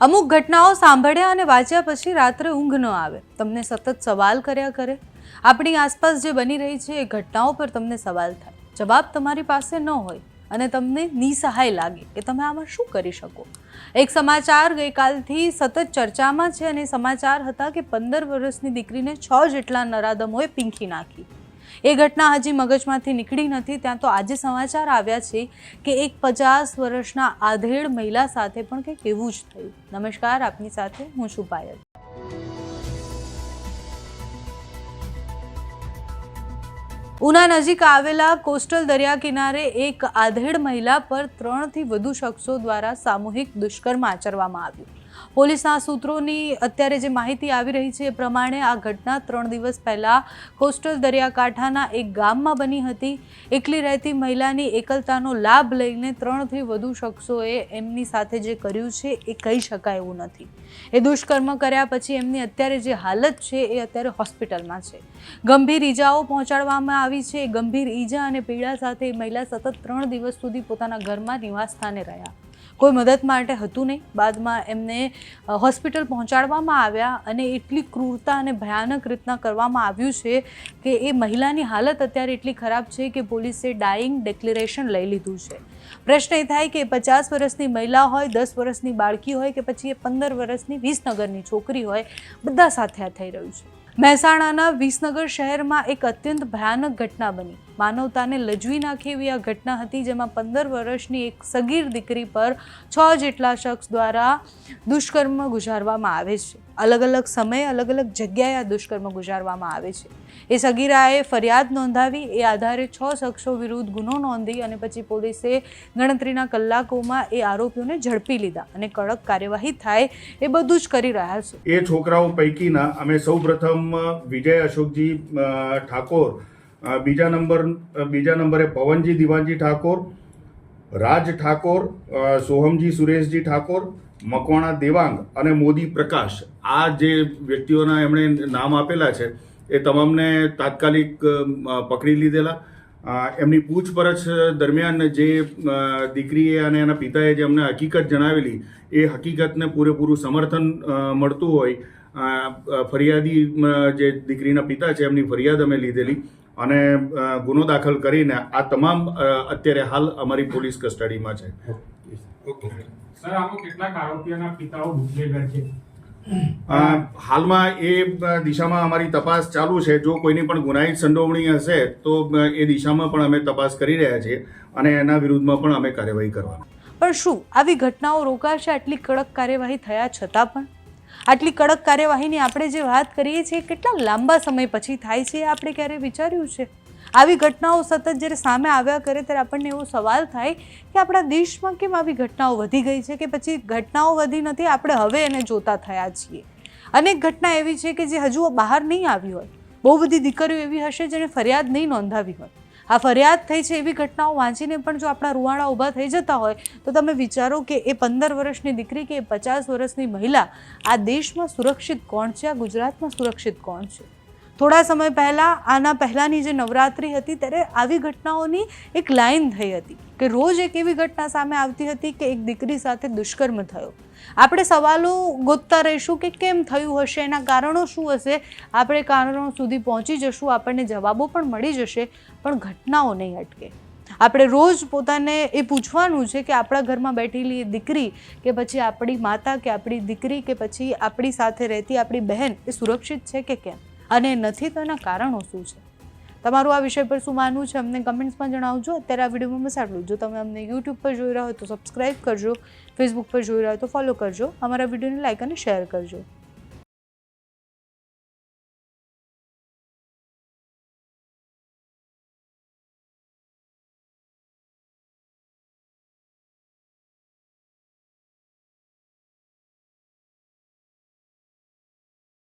અમુક ઘટનાઓ સાંભળ્યા અને વાંચ્યા પછી રાત્રે ઊંઘ ન આવે. તમને સતત સવાલ કર્યા કરે. આપણી આસપાસ જે બની રહી છે એ ઘટનાઓ પર તમને સવાલ થાય. જવાબ તમારી પાસે ન હોય અને તમને નિસહાય લાગે કે તમે આમાં શું કરી શકો. એક સમાચાર ગઈકાલથી સતત ચર્ચામાં છે અને સમાચાર હતા કે પંદર વર્ષની દીકરીને છ જેટલા નરાધમોએ પીંખી નાખી. એ ઘટના હજી મગજમાંથી નીકળી નથી. ત્યાં તો આજે સમાચાર આવ્યા છે કે એક પચાસ વર્ષના આધેડ મહિલા સાથે પણ કંઈક એવું જ થયું. નમસ્કાર, આપની સાથે હું છું પાયલ. ઉના નજીક આવેલા કોસ્ટલ દરિયા કિનારે એક આધેડ મહિલા પર ત્રણથી વધુ શખ્સો દ્વારા સામૂહિક દુષ્કર્મ આચરવામાં આવ્યું. પોલીસના સૂત્રોની અત્યારે જે માહિતી આવી રહી છે એ પ્રમાણે આ ઘટના ત્રણ દિવસ પહેલાં કોસ્ટલ દરિયાકાંઠાના એક ગામમાં બની હતી. એકલી રહેતી મહિલાની એકલતાનો લાભ લઈને ત્રણથી વધુ શખ્સોએ એમની સાથે જે કર્યું છે એ કહી શકાય એવું નથી. એ દુષ્કર્મ કર્યા પછી એમની અત્યારે જે હાલત છે એ અત્યારે હોસ્પિટલમાં છે. ગંભીર ઈજાઓ પહોંચાડવામાં આવી છે. ગંભીર ઈજા અને પીડા સાથે મહિલા સતત ત્રણ દિવસ સુધી પોતાના ઘરમાં નિવાસ સ્થાને રહ્યા. કોઈ મદદ માટે હતું નહીં. બાદમાં એમને હોસ્પિટલ પહોંચાડવામાં આવ્યા અને એટલી ક્રૂરતા અને ભયાનક રીતના કરવામાં આવ્યું છે કે એ મહિલાની હાલત અત્યારે એટલી ખરાબ છે કે પોલીસે ડાઈંગ ડિક્લેરેશન લઈ લીધું છે. પ્રશ્ન એ થાય કે પચાસ વર્ષની મહિલા હોય, દસ વર્ષની બાળકી હોય કે પછી એ પંદર વર્ષની વિસનગરની છોકરી હોય, બધા સાથે આ થઈ રહ્યું છે. મહેસાણાના વિસનગર શહેરમાં એક અત્યંત ભયાનક ઘટના બની. માનવતાને લજવી નાખે એવી આ ઘટના હતી જેમાં પંદર વર્ષની એક સગીર દીકરી પર છ જેટલા શખ્સ દ્વારા દુષ્કર્મ ગુજારવામાં આવે છે. અલગ અલગ સમયે અલગ અલગ જગ્યાએ આ દુષ્કર્મ ગુજારવામાં આવે છે. એ સગીરાએ ફરિયાદ નોંધાવી, એ આધારે છ શખ્સો વિરુદ્ધ ગુનો નોંધી અને પછી પોલીસે ગણતરીના કલાકોમાં એ આરોપીઓને ઝડપી લીધા અને કડક કાર્યવાહી થાય એ બધું જ કરી રહ્યા છે. એ છોકરાઓ પૈકીના અમે સૌ પ્રથમ વિજય અશોકજી ઠાકોર બીજા નંબર બીજા નંબરે પવનજી દિવાનજી ઠાકોર, રાજ ઠાકોર સોહમજી સુરેશજી ઠાકોર મકવાણા દેવાંગ અને મોદી પ્રકાશ, આ જે વ્યક્તિઓના એમણે નામ આપેલા છે, એ તમામને તાત્કાલિક પકડી લીધેલા. એમની પૂછપરછ દરમિયાન જે દીકરીએ અને એના પિતાએ જે અમને હકીકત જણાવેલી, એ હકીકતને પૂરેપૂરું સમર્થન મળતું હોય ફરિયાદી જે દીકરીના પિતા છે, એમની ફરિયાદ અમે લીધેલી અને ગુનો દાખલ કરીને આ તમામ અત્યારે હાલ અમારી પોલીસ કસ્ટડીમાં છે. સર આમાં કેટલાક આરોપીઓના પિતાઓ બુટલેગર છે? હાલમાં એ દિશામાં અમારી તપાસ ચાલુ છે. જો કોઈની પણ ગુનાહિત સંડોવણી હશે તો એ દિશામાં પણ અમે તપાસ કરી રહ્યા છીએ અને એના વિરુદ્ધમાં પણ અમે કાર્યવાહી કરવાની. પણ શું આવી ઘટનાઓ રોકાશે? આટલી કડક કાર્યવાહી થયા છતાં પણ? આટલી કડક કાર્યવાહીની આપણે જે વાત કરીએ છીએ કેટલા લાંબા સમય પછી થાય છે એ આપણે ક્યારે વિચાર્યું છે? આવી ઘટનાઓ સતત જ્યારે સામે આવ્યા કરે ત્યારે આપણને એવો સવાલ થાય કે આપણા દેશમાં કેમ આવી ઘટનાઓ વધી ગઈ છે કે પછી ઘટનાઓ વધી નથી, આપણે હવે એને જોતા થયા છીએ. અનેક ઘટના એવી છે કે જે હજુ બહાર નહીં આવી હોય. બહુ બધી દીકરીઓ એવી હશે જેણે ફરિયાદ નહીં નોંધાવી હોય. આ ફરિયાદ થઈ છે એવી ઘટનાઓ વાંચીને પણ જો આપણા રૂવાડા ઊભા થઈ જતા હોય, તો તમે વિચારો કે એ પંદર વર્ષની દીકરી કે એ પચાસ વર્ષની મહિલા આ દેશમાં સુરક્ષિત કોણ છે, આ ગુજરાતમાં સુરક્ષિત કોણ છે? થોડા સમય પહેલાં આના પહેલાંની જે નવરાત્રિ હતી, ત્યારે આવી ઘટનાઓની એક લાઈન થઈ હતી કે રોજ એક એવી ઘટના સામે આવતી હતી કે એક દીકરી સાથે દુષ્કર્મ થયો. આપણે સવાલો ગોતતા રહીશું કે કેમ થયું હશે, એના કારણો શું હશે? આપણે કારણો સુધી પહોંચી જશું, આપણને જવાબો પણ મળી જશે, પણ ઘટનાઓ નહીં અટકે. આપણે રોજ પોતાને એ પૂછવાનું છે કે આપણા ઘરમાં બેઠેલી એ દીકરી કે પછી આપણી માતા કે આપણી દીકરી કે પછી આપણી સાથે રહેતી આપણી બહેન એ સુરક્ષિત છે કે કેમ? અને નથી તો એના કારણો શું છે? તમારું આ વિષય પર શું માનવું છે અમને કમેન્ટ્સમાં જણાવજો. અત્યારે આ વિડીયોમાં બસ આટલું જો. તમે અમને યુટ્યુબ પર જોઈ રહ્યા હોય તો સબસ્ક્રાઈબ કરજો ફેસબુક પર જોઈ રહ્યા હોય તો ફોલો કરજો. અમારા વિડીયોને લાઇક અને શેર કરજો.